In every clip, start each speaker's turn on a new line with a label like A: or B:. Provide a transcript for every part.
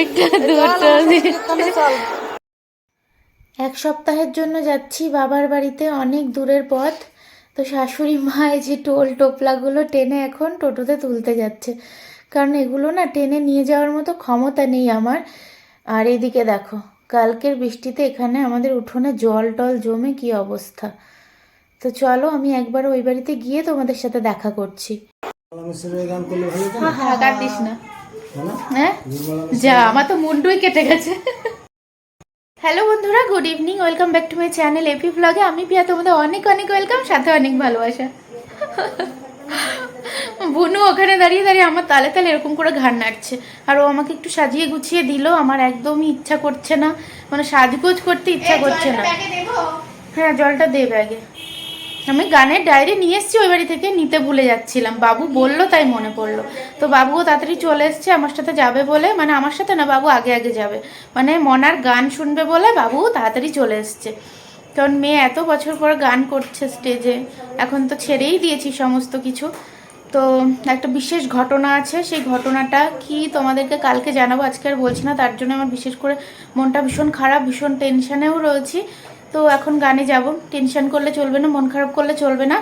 A: একটা দুটো এক সপ্তাহের জন্য যাচ্ছি বাবার বাড়িতে, অনেক দূরের পথ। তো শাশুড়ি মা এই যে টোল টোপলাগুলো টেনে এখন টোটোতে তুলতে যাচ্ছে। কারণ এগুলো না টেনে নিয়ে যাওয়ার মতো ক্ষমতা নেই আমার। আর এদিকে দেখো, কালকের বৃষ্টিতে এখানে আমাদের উঠোনে জল টল জমে কি অবস্থা। তো চলো আমি একবার ওই বাড়িতে গিয়ে তোমাদের সাথে দেখা করছি।
B: গান করলে ভালো
A: হ্যাঁ কাটিস না। হ্যাঁ? যা আমার তো মুন্ডুই কেটে গেছে। হ্যালো বন্ধুরা good evening welcome back to my channel AP ব্লগে। আমি পিয়া তোমাদের অনেক অনেক ওয়েলকাম সাথে অনেক ভালোবাসা। বুনু ওখানে দাঁড়িয়ে দাঁড়িয়ে আমার তালে তালে এরকম করে ঘাড় নাড়ছে। আর ও আমাকে একটু সাজিয়ে গুছিয়ে দিল। আমার একদমই ইচ্ছা করছে না। মানে সাজগোজ করতে ইচ্ছা করছে না। হ্যাঁ জলটা দে ব্যাগে। আমি গানের ডায়েরি নিয়ে এসেছি, ওই বাড়ি থেকে নিতে ভুলে যাচ্ছিলাম। বাবু বলল, তাই মনে পড়ল। তো বাবুও তাড়াতাড়ি চলে এসছে, আমার সাথে যাবে বলে। মানে আমার সাথে না, বাবু আগে আগে যাবে। মানে মনার গান শুনবে বলে বাবু তাড়াতাড়ি চলে এসছে। কারণ মেয়ে এত বছর পর গান করছে স্টেজে, এখন তো ছেড়েই দিয়েছি সমস্ত কিছু। তো একটা বিশেষ ঘটনা আছে, সেই ঘটনাটা কি তোমাদেরকে কালকে জানাব, আজকে আর বলছি না, তার জন্য আমার বিশেষ করে মনটা ভীষণ খারাপ, ভীষণ টেনশানেও রয়েছি। তো এখন গানে যাব। টেনশন করলে চলবে না, মন খারাপ করলে চলবে না।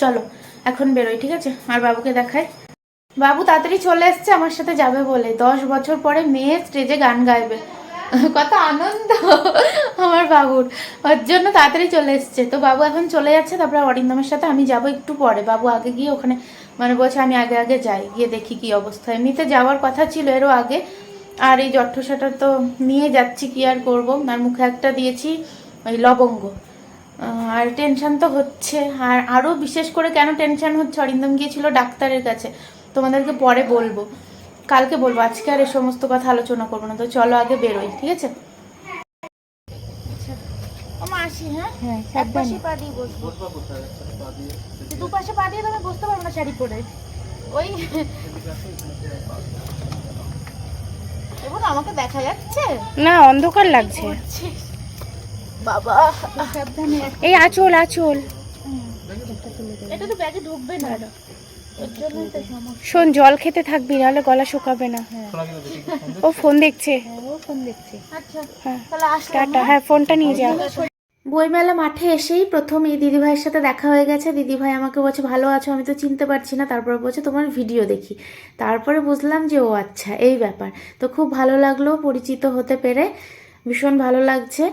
A: চলো, এখন বেরোই, ঠিক আছে? আর বাবুকে দেখাই। বাবু তাড়াতাড়ি চলে এসছে, আমার সাথে যাবে বলে। দশ বছর পরে মেয়ে স্টেজে গান গাইবে। কত আনন্দ আমার বাবুর। ওর জন্য তাড়াতাড়ি চলে এসছে। তো বাবু এখন চলে যাচ্ছে, তারপরে অরিন্দমের সাথে আমি যাব একটু পরে। বাবু আগে গিয়ে ওখানে মানে বলছে, আমি আগে আগে যাই, গিয়ে দেখি কি অবস্থা। এমনিতে যাওয়ার কথা ছিল, এরও আগে। আর এই জট্ঠসাটা তো নিয়ে যাচ্ছি কি আর করব? আর মুখে একটা দিয়েছি ওই লবঙ্গ। আর টেনশন তো হচ্ছে। আর আরও বিশেষ করে কেন টেনশন হচ্ছে? অরিন্দম গিয়েছিল ডাক্তারের কাছে। তোমাদেরকে পরে বলব। কালকে বলব। আজকে আর এই সমস্ত কথা আলোচনা করব না। তো চলো আগে বেরোই ঠিক আছে? আসি হ্যাঁ?
C: হ্যাঁ
A: এক পাশে পা দিয়ে বসবো। দুপাশে পা দিয়ে তুমি বসতে পারব না শাড়ি পরে। ওই এবং আমাকে দেখা যাচ্ছে?
C: না অন্ধকার লাগছে।
A: বাবা।
C: এই আচল আচল।
A: এটা তো ব্যাগে ঢুকবে না। এর জন্যই তো সমস্যা।
C: শোন জল খেতে থাকবি নাহলে গলা শুকাবে না। ও ফোন দেখছে।
A: ও ফোন দেখছে। আচ্ছা
C: হ্যাঁ। টাটা হ্যাঁ। ফোনটা নিয়ে যা।
A: বইমেলা মাঠে এসেই প্রথম এই দিদিভাইয়ের সাথে দেখা হয়ে গেছে। দিদিভাই আমাকে বলছে, ভালো আছো, আমি তো চিনতে পারছি না। তারপরে বলছে, তোমার ভিডিও দেখি। তারপরে বুঝলাম যে, ও আচ্ছা এই ব্যাপার। তো খুব ভালো লাগল, পরিচিত হতে পেরে ভীষণ ভালো লাগছে।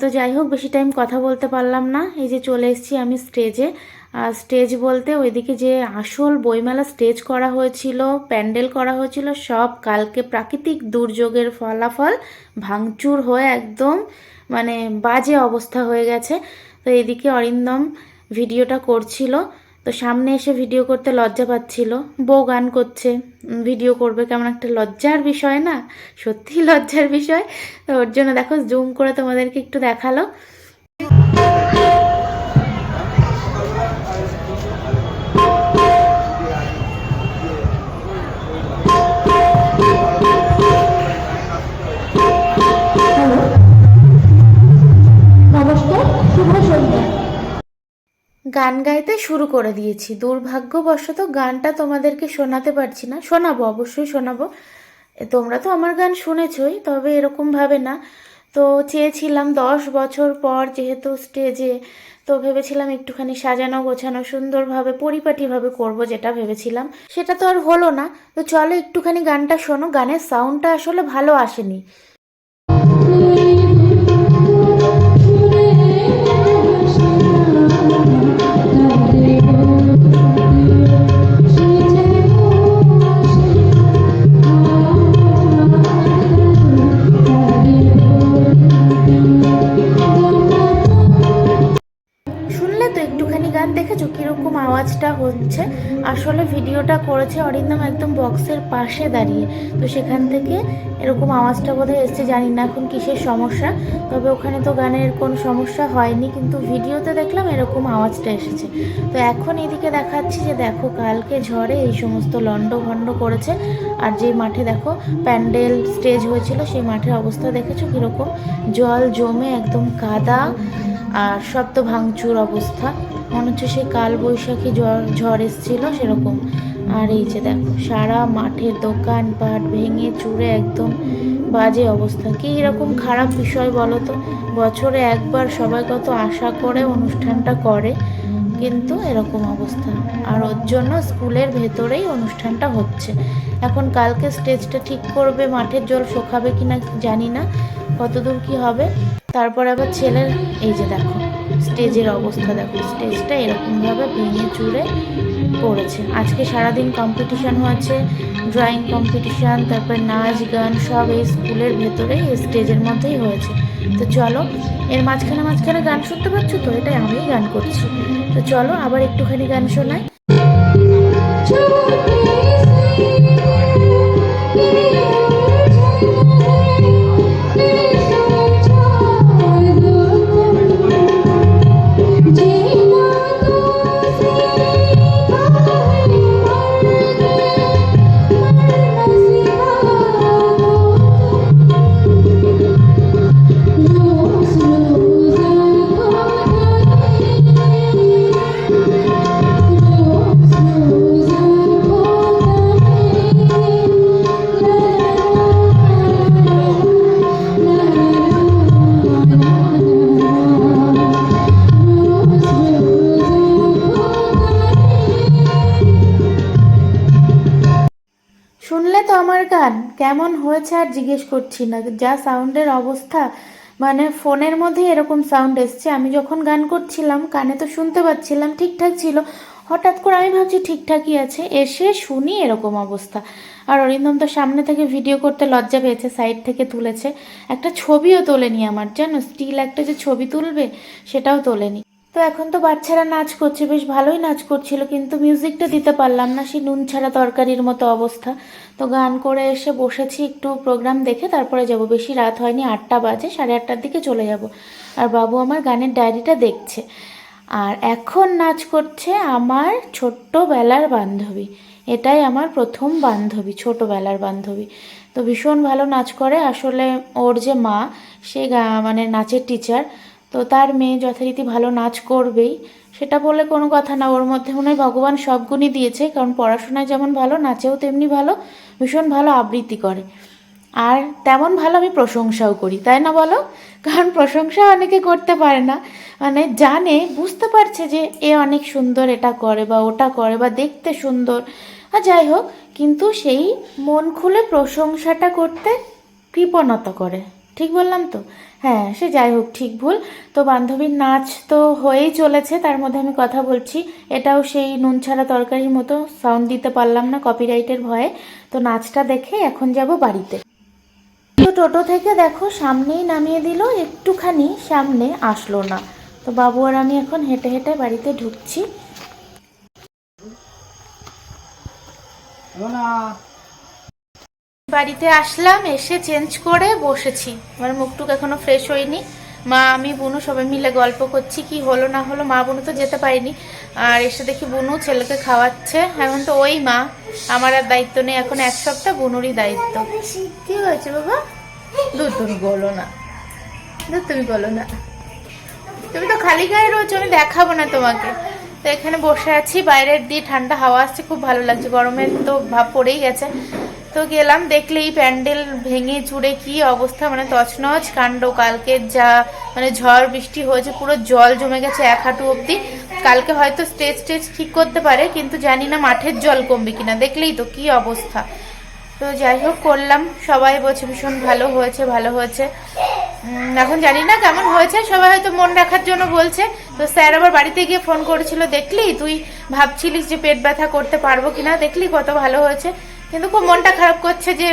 A: তো যাই হোক, বেশি টাইম কথা বলতে পারলাম না। এই যে চলে এসেছি আমি স্টেজে। আর স্টেজ বলতে ওইদিকে যে আসল বইমেলা স্টেজ করা হয়েছিল, প্যান্ডেল করা হয়েছিল, সব কালকে প্রাকৃতিক দুর্যোগের ফলাফল ভাঙচুর হয়ে একদম মানে বাজে অবস্থা হয়ে গেছে। তো এদিকে অরিন্দম ভিডিওটা করছিল। তো সামনে এসে ভিডিও করতে লজ্জা পাচ্ছিল। বউ গান করছে। ভিডিও করবে কেমন একটা লজ্জার বিষয় না? সত্যি লজ্জার বিষয়। তো ওর জন্য দেখো জুম করে তোমাদেরকে একটু দেখাল। গান গাইতে শুরু করে দিয়েছি। দুর্ভাগ্যবশত গানটা তোমাদেরকে শোনাতে পারছি না। শোনাবো, অবশ্যই শোনাবো। তোমরা তো আমার গান শুনেছই, তবে এরকমভাবে না। তো চেয়েছিলাম দশ বছর পর যেহেতু স্টেজে তো ভেবেছিলাম একটুখানি সাজানো, গোছানো, সুন্দরভাবে, পরিপাটিভাবে করব যেটা ভেবেছিলাম। সেটা তো আর হলো না। তো চলো একটুখানি গানটা শোনো। গানের সাউন্ডটা আসলে ভালো আসেনি। হচ্ছে আসলে ভিডিওটা করেছে অরিন্দম একদম বক্সের পাশে দাঁড়িয়ে। তো সেখান থেকে এরকম আওয়াজটা বোধহয় এসছে, জানি না এখন কিসের সমস্যা। তবে ওখানে তো গানের কোনো সমস্যা হয়নি, কিন্তু ভিডিওতে দেখলাম এরকম আওয়াজটা এসেছে। তো এখন এদিকে দেখাচ্ছি যে দেখো, কালকে ঝড়ে এই সমস্ত লন্ড ভন্ড করেছে। আর যে মাঠে দেখো, প্যান্ডেল স্টেজ হয়েছিল, সেই মাঠের অবস্থা দেখেছ কীরকম? জল জমে একদম কাদা। আর সব তো ভাঙচুর অবস্থা। মনে হচ্ছে সেই কাল বৈশাখী ঝড় ঝড় এসেছিল সেরকম। আর এই যে দেখো, সারা মাঠের দোকানপাট ভেঙে চুরে একদম বাজে অবস্থা। কি এরকম খারাপ বিষয় বলো তো? বছরে একবার সবাই কত আশা করে অনুষ্ঠানটা করে, কিন্তু এরকম অবস্থা। আর ওর জন্য স্কুলের ভেতরেই অনুষ্ঠানটা হচ্ছে। এখন কালকে স্টেজটা ঠিক করবে, মাঠের জল শোকাবে কিনা জানি না। কতদূর কি হবে? তারপর আবার ছেলের, এই যে দেখো, স্টেজের অবস্থা দেখো, স্টেজটা এরকমভাবে ভেঙে চুরে পড়েছে। আজকে সারাদিন কম্পিটিশান হয়েছে ড্রয়িং কম্পিটিশান তারপর নাচ, গান, সব এই স্কুলের ভেতরেই স্টেজের মধ্যেই হয়েছে। তো চলো, এর মাঝখানে মাঝখানে গান শুনতে পাচ্ছ তো? এটাই আমিই গান করছি। তো চলো, আবার একটুখানি গান শোনাই। গান কেমন হয়েছে আর জিজ্ঞেস করছি না। যা সাউন্ডের অবস্থা মানে ফোনের মধ্যে এরকম সাউন্ড এসছে। আমি যখন গান করছিলাম, কানে তো শুনতে পাচ্ছিলাম, ঠিকঠাক ছিল। হঠাৎ করে আমি ভাবছি ঠিকঠাকই আছে। এসে শুনি এরকম অবস্থা। আর অরিন্দম তো সামনে থেকে ভিডিও করতে লজ্জা পেয়েছে, সাইড থেকে তুলেছে। একটা ছবিও তোলেনি আমার, জানো? স্টিল একটা যে ছবি তুলবে, সেটাও তোলেনি। তো এখন তো বাচ্চারা নাচ করছে, বেশ ভালোই নাচ করছিল, কিন্তু মিউজিকটা দিতে পারলাম না, সেই নুন ছাড়া তরকারির মতো অবস্থা। তো গান করে এসে বসেছি, একটু প্রোগ্রাম দেখে তারপরে যাব। বেশি রাত হয়নি, আটটা বাজে, সাড়ে আটটার দিকে চলে যাব। আর বাবু আমার গানের ডায়েরিটা দেখছে। আর এখন নাচ করছে আমার ছোট্টবেলার বান্ধবী। এটাই আমার প্রথম বান্ধবী, ছোটবেলার বান্ধবী। তো ভীষণ ভালো নাচ করে। আসলে ওর যে মা, সে মানে নাচের টিচার তো তার মেয়ে যথারীতি ভালো নাচ করবেই। সেটা বলে কোনো কথা না। ওর মধ্যে মনে হয় ভগবান সব গুণই দিয়েছে, কারণ পড়াশোনায় যেমন ভালো, নাচেও তেমনি ভালো, ভীষণ ভালো আবৃত্তি করে। আর তেমন ভালো আমি প্রশংসাও করি, তাই না বলো? কারণ প্রশংসা অনেকে করতে পারে না। মানে জানে, বুঝতে পারছে যে এ অনেক সুন্দর, এটা করে বা ওটা করে বা দেখতে সুন্দর। আর যাই হোক, কিন্তু সেই মন খুলে প্রশংসাটা করতে কৃপণতা করে। ঠিক বললাম তো? হ্যাঁ সে যাই হোক, ঠিক ভুল। তো বান্ধবীর নাচ তো হয়েই চলেছে, তার মধ্যে আমি কথা বলছি। এটাও সেই নুন ছাড়া তরকারির মতো সাউন্ড দিতে পারলাম না কপিরাইটের ভয়ে। তো নাচটা দেখে এখন যাব বাড়িতে। তো টোটো থেকে দেখো, সামনেই নামিয়ে দিল, একটুখানি সামনে আসলো না। তো বাবু আর আমি এখন হেঁটে হেঁটে বাড়িতে ঢুকছি। বাড়িতে আসলাম, এসে চেঞ্জ করে বসেছি। আমার মুখটুক এখনও ফ্রেশ হয়নি। মা, আমি, বুনু সবাই মিলে গল্প করছি, কি হলো না হলো। মা, বুনু তো যেতে পারিনি। আর এসে দেখি বুনু ছেলেকে খাওয়াচ্ছে। এখন তো ওই মা। আমার আর দায়িত্ব নেই, এখন এক সপ্তাহ বুনুরই দায়িত্ব। কি হয়েছে বাবা? দুধ তুমি বলো না। দুধ তুমি বলো না। তুমি তো খালি গায়ে রয়েছো, আমি দেখাবো না তোমাকে। তো এখানে বসে আছি, বাইরের দিয়ে ঠান্ডা হাওয়া আসছে, খুব ভালো লাগছে। গরমের তো ভাব পড়েই গেছে। তো গেলাম দেখলেই প্যান্ডেল ভেঙে চুড়ে কি অবস্থা মানে তছনছ, কাণ্ড কালকে যা মানে ঝড় বৃষ্টি হয়েছে, পুরো জল জমে গেছে এক হাঁটু অবধি। কালকে হয়তো স্টেজ স্টেজ ঠিক করতে পারে, কিন্তু জানি না মাঠের জল কমবে কিনা, দেখলেই তো কি অবস্থা। তো যাই হোক, করলাম, সবাই বলছে ভীষণ ভালো হয়েছে ভালো হয়েছে। এখন জানি না কেমন হয়েছে, সবাই হয়তো মন রাখার জন্য বলছে। তো স্যার আবার বাড়িতে গিয়ে ফোন করেছিল, দেখলি তুই ভাবছিলিস যে পেট ব্যথা করতে পারব কিনা, দেখলি কত ভালো হয়েছে। কিন্তু খুব মনটা খারাপ করছে যে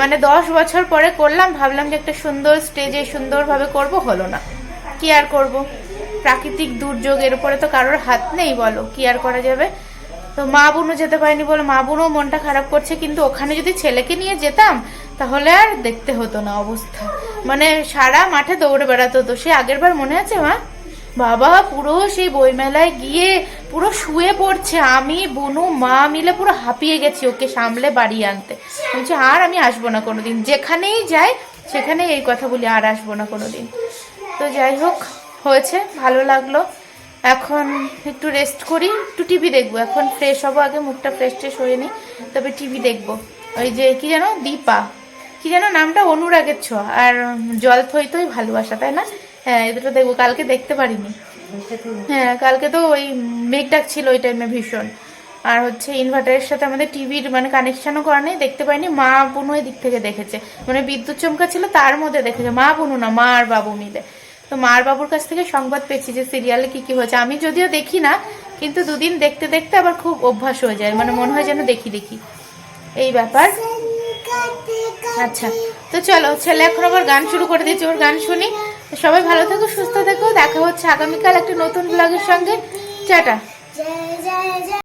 A: মানে দশ বছর পরে করলাম, ভাবলাম যে একটা সুন্দর স্টেজে সুন্দরভাবে করব, হলো না। কি আর করব? প্রাকৃতিক দুর্যোগের উপরে তো কারোর হাত নেই, বলো, কি আর করা যাবে? তো মা বোনও যেতে পারেনি বলে মা বোনও মনটা খারাপ করছে, কিন্তু ওখানে যদি ছেলেকে নিয়ে যেতাম, তাহলে আর দেখতে হতো না অবস্থা। মানে সারা মাঠে দৌড়ে বেড়াতে হতো সে আগের বার মনে আছে মা? বাবা পুরো সেই বইমেলায় গিয়ে পুরো শুয়ে পড়ছে, আমি, বুনু, মা মিলে পুরো হাঁপিয়ে গেছি ওকে সামলে বাড়ি আনতে। বলছি, আর আমি আসব না কোনোদিন। যেখানেই যাই সেখানে এই কথা বলি, আর আসব না কোনোদিন। তো যাই হোক, হয়েছে, ভালো লাগল। এখন একটু রেস্ট করি, একটু টিভি দেখব। এখন ফ্রেশ হব, আগে মুখটা ফ্রেশ ট্রেশ হয়ে নিই তবে টিভি দেখব। ওই যে, কি জানো দীপা। কি যেন নামটা অনুরাগের ছোঁয়া। আর জল থই থই ভালোবাসা, তাই না? হ্যাঁ এই দুটো দেখব। কালকে দেখতে পারিনি। হ্যাঁ কালকে তো ওই মেঘ ডাক ছিল ওই টাইমে ভীষণ। আর হচ্ছে ইনভার্টারের সাথে আমাদের টিভির মানে কানেকশনও করা নেই দেখতে পাইনি মা বোনও এই দিক থেকে দেখেছে। মানে বিদ্যুৎ চমকা ছিল তার মধ্যে দেখেছে মা বোনও না মা আর বাবু মিলে। তো মা আর বাবুর কাছ থেকে সংবাদ পেয়েছি যে সিরিয়ালে কি কি হয়েছে। আমি যদিও দেখি না কিন্তু দুদিন দেখতে দেখতে আবার খুব অভ্যাস হয়ে যায় মানে মনে হয় যেন দেখি দেখি। এই ব্যাপার। আচ্ছা তো চলো ছেলে এখন আবার গান শুরু করে দিয়েছে ওর গান শুনি। সবাই ভালো থেকো সুস্থ থেকো। দেখা হচ্ছে আগামীকাল একটা নতুন ব্লগের সঙ্গে। টাটা।